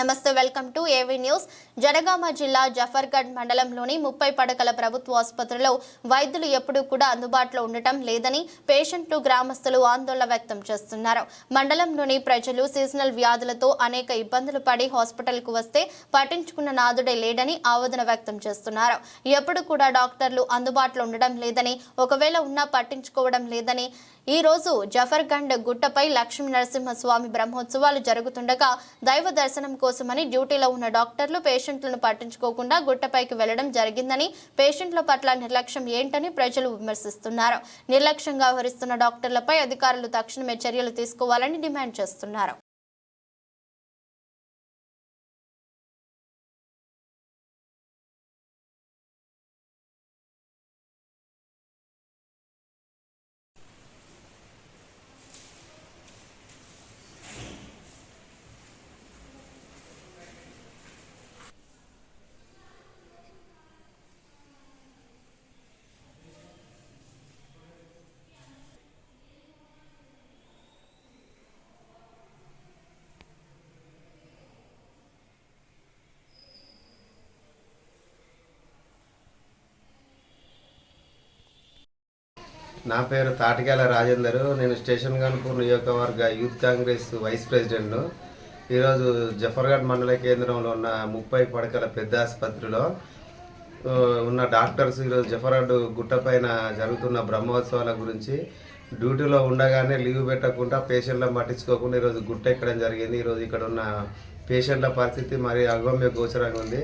నమస్తే welcome to AV news. Janagama జిల్లా జఫర్గఢ్ మండలంలోని ముప్పై పడకల ప్రభుత్వ ఆసుపత్రిలో వైద్యులు ఎప్పుడూ కూడా అందుబాటులో ఉండటం లేదని పేషెంట్లు గ్రామస్తులు ఆందోళన వ్యక్తం చేస్తున్నారు. మండలంలోని ప్రజలు సీజనల్ వ్యాధులతో అనేక ఇబ్బందులు పడి హాస్పిటల్కు వస్తే పట్టించుకున్న నాదుడే లేడని ఆవేదన వ్యక్తం చేస్తున్నారు. ఎప్పుడు కూడా డాక్టర్లు అందుబాటులో ఉండడం లేదని ఒకవేళ ఉన్నా పట్టించుకోవడం లేదని ఈ రోజు జఫర్గండ్ గుట్టపై లక్ష్మీ నరసింహస్వామి బ్రహ్మోత్సవాలు జరుగుతుండగా దైవ దర్శనం కోసమని డ్యూటీలో ఉన్న డాక్టర్లు పేషెంట్లను పట్టించుకోకుండా గుట్టపైకి వెళ్ళడం జరిగిందని పేషెంట్ల పట్ల నిర్లక్ష్యం ఏంటని ప్రజలు విమర్శిస్తున్నారు. నిర్లక్ష్యంగా వ్యవహరిస్తున్న డాక్టర్లపై అధికారులు తక్షణమే చర్యలు తీసుకోవాలని డిమాండ్ చేస్తున్నారు. నా పేరు తాటికాల రాజేందర్. నేను స్టేషన్ గన్పూర్ నియోజకవర్గ యూత్ కాంగ్రెస్ వైస్ ప్రెసిడెంట్ ఈరోజు జఫర్ఘడ్ మండల కేంద్రంలో ఉన్న ముప్పై పడకల పెద్ద ఆసుపత్రిలో ఉన్న డాక్టర్స్ ఈరోజు జఫర్ఘడ్ గుట్టపైన జరుగుతున్న బ్రహ్మోత్సవాల గురించి డ్యూటీలో ఉండగానే లీవ్ పెట్టకుండా పేషెంట్లను పట్టించుకోకుండా ఈరోజు గుట్ట ఎక్కడం జరిగింది. ఈరోజు ఇక్కడ ఉన్న పేషెంట్ల పరిస్థితి మరి అగమ్య గోచరంగా ఉంది.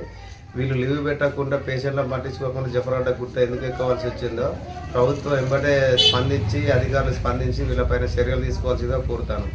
వీళ్ళు లీవ్ పెట్టకుండా పేషెంట్లను పట్టించుకోకుండా జఫరాడ గుట్ట ఎందుకు ఎక్కవలసి వచ్చిందో ప్రభుత్వం వెంబడే స్పందించి అధికారులు స్పందించి వీళ్ళపైన చర్యలు తీసుకోవాల్సిందిగా కోరుతాను.